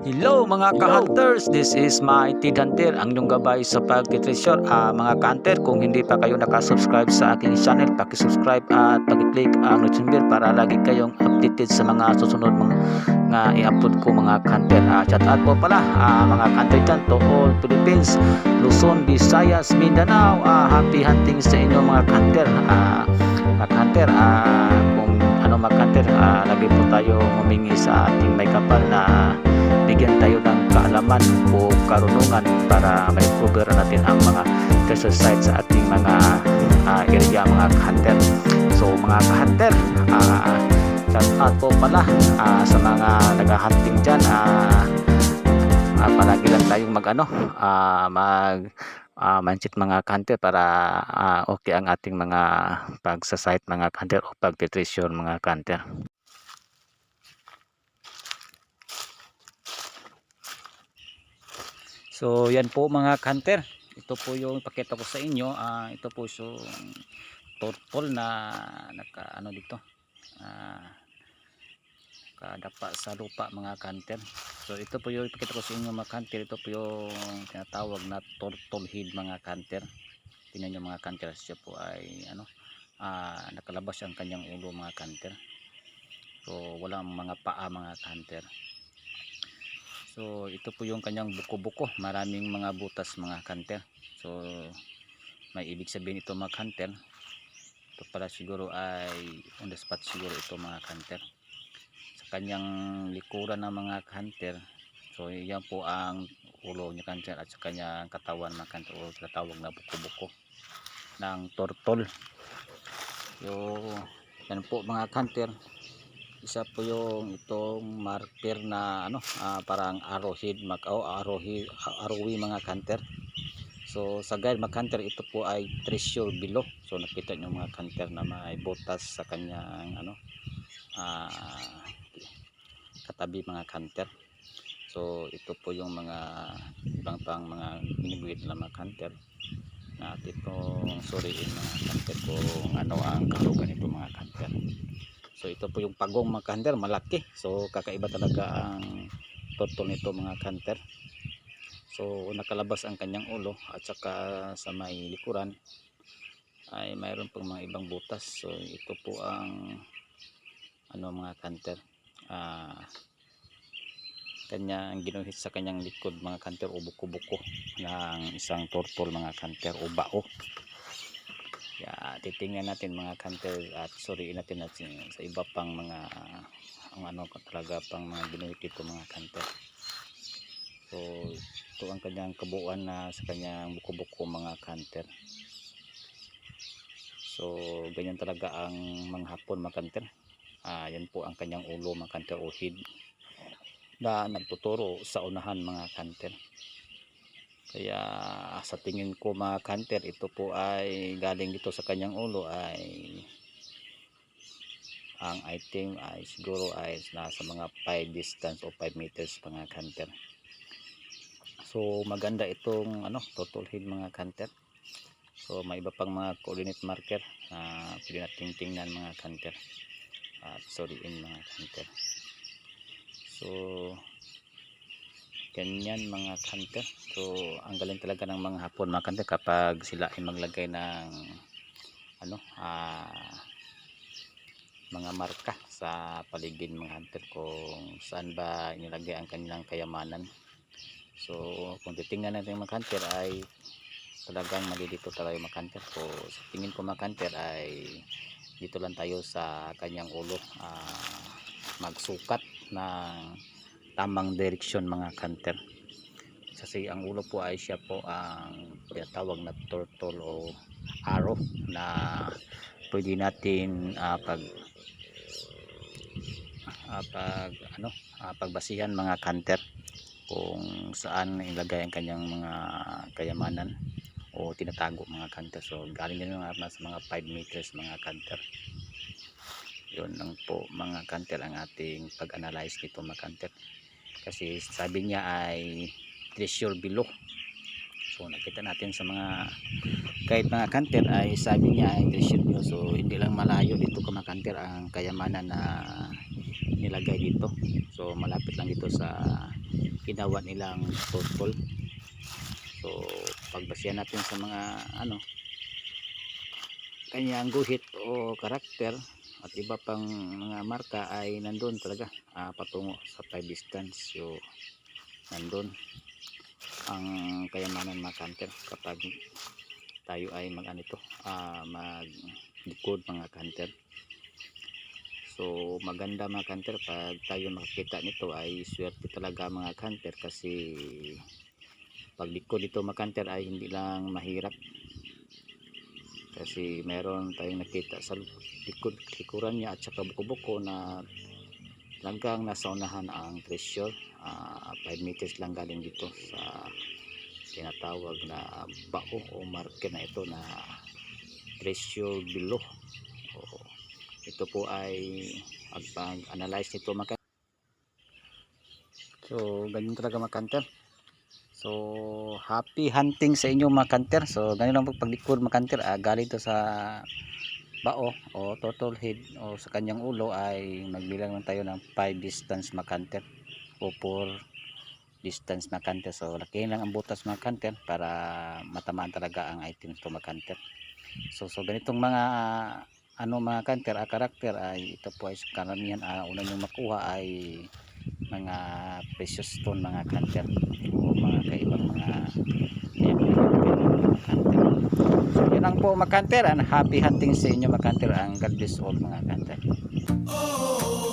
Hello mga ka-hunters, this is my Tid Hunter, ang inyong gabay sa pagtitreasure. Ah, mga ka-hunter, kung hindi pa kayo nakasubscribe sa aking channel, pakisubscribe at pakiclick ang notification bell para lagi kayong updated sa mga susunod mga nga i-upload ko mga ka-hunter. Ah, shout out po pala ah, mga ka-hunter dyan to all Philippines, Luzon, Visayas, Mindanao. Ah, happy hunting sa inyo mga ka-hunter. Ah, mga ka-hunter, ah, kung ano mga ka-hunter, ah, lagi po tayo humingi sa ating may kapal na bigyan tayo ng kaalaman o karunungan para cover natin ang mga treasure sites sa ating mga ah, area mga hunter. So mga hunter, uh, shout out po pala ah, sa mga nag-hunting dyan. ah ah, palagi lang tayong mag ano, ah, mag ah, mindset mga hunter para ah, okay ang ating mga pagsasite mga hunter o pagtitreasure mga hunter. So yan po mga hunter. Ito po yung pakita ko sa inyo. Ah, ito po yung turtle na naka ano dito. Ah, nakadapa sa lupa mga hunter. So ito po yung ipakita ko sa inyo mga hunter. Ito po yung tinatawag na turtle head mga hunter. Tingnan nyo mga hunter. Siya po ay ano ah, nakalabas ang kanyang ulo mga hunter. So walang mga paa mga hunter. So ito po yung kanyang buko-buko. Maraming mga butas mga kanter. So may ibig sabihin ito mga kanter. Ito pala siguro ay on the spot siguro ito mga kanter. Sa kanyang likuran ng mga kanter. So yan po ang ulo niya kanter at sa kanyang katawan mga kanter o tinatawag na buko-buko ng tortol. So yan po mga kanter isa po yung itong marker na ano ah, parang arrowhead mag oh, arrowhead arrowy mga canter so sa guide mag canter ito po ay treasure below. So nakita nyo mga canter na may butas sa kanyang ano ah, katabi mga canter so ito po yung mga ibang pang mga binibigit na mga canter na itong suriin mga canter kung ano ang kalugan nito mga canter So ito po yung pagong mga kanter, malaki. So kakaiba talaga ang turtle nito mga kanter. So nakalabas ang kanyang ulo at saka sa may likuran ay mayroon pang mga ibang butas. So ito po ang ano mga kanter. Ah kanyang ginuhit sa kanyang likod mga kanter o buko-buko ng isang turtle mga kanter o bao ya titingnan natin mga kanter at suriin natin natin sa iba pang mga ang ano talaga pang mga ginuhit dito mga kanter so ito ang kanyang kabuuan na sa kanyang buko-buko mga kanter so ganyan talaga ang mga hapon mga kanter ah, yan po ang kanyang ulo mga kanter o head na nagtuturo sa unahan mga kanter kaya sa tingin ko mga kanter ito po ay galing dito sa kanyang ulo ay ang item ay siguro ay nasa mga 5 distance o 5 meters mga kanter so maganda itong ano total head mga kanter so may iba pang mga coordinate marker na pwede nating tingnan mga kanter at sorry in mga kanter so ganyan mga kanter so ang galing talaga ng mga hapon mga kanter kapag sila ay maglagay ng ano ah, mga marka sa paligid mga hunter kung saan ba inilagay ang kanilang kayamanan. So kung titingnan natin mga hunter ay talagang malilito talaga mga hunter. So sa tingin ko mga hunter ay dito lang tayo sa kanyang ulo ah, magsukat ng tamang direksyon mga hunter kasi ang ulo po ay siya po ang tinatawag na turtle o arrow na pwede natin ah, pag ah, pag ano ah, pagbasihan mga hunter kung saan ilagay ang kanyang mga kayamanan o tinatago mga hunter so galing din mga nasa mga 5 meters mga hunter yun lang po mga hunter ang ating pag-analyze nito mga hunter kasi sabi niya ay treasure below. So nakita natin sa mga kahit mga kanter ay sabi niya ay treasure below. So hindi lang malayo dito ka ang kayamanan na nilagay dito. So malapit lang dito sa ginawa nilang turtle so pagbasihan natin sa mga ano kanyang guhit o karakter at iba pang mga marka ay nandun talaga. Ah, patungo sa 5 distance so nandun ang kayamanan mga kanter kapag tayo ay mag ano ito ah, mag likod mga kanter so maganda mga kanter pag tayo makakita nito ay swerte talaga mga kanter kasi pag likod ito mga kanter ay hindi lang mahirap kasi meron tayong nakita sa likod likuran niya at saka buko-buko na talagang nasa unahan ang treasure 5 meters lang galing dito sa tinatawag na bao o marker na ito na treasure below. O, ito po ay pag-analyze nito mga so ganyan talaga mga kanter so happy hunting sa inyo mga kanter. So ganyan lang po paglikod mga kanter ah, galing to sa bao o total head o sa kanyang ulo ay magbilang lang tayo ng 5 distance mga kanter o 4 distance mga kanter. So lakihin lang ang butas mga kanter para matamaan talaga ang items to mga kanter. So so ganitong mga ano mga kanter a karakter ay ito po ay karamihan ah, una nyo makuha ay mga precious stone mga kanter o mga kaibang mga kanter so yun lang po mga kanter and happy hunting sa inyo mga kanter ang God bless all mga kanter. Oh,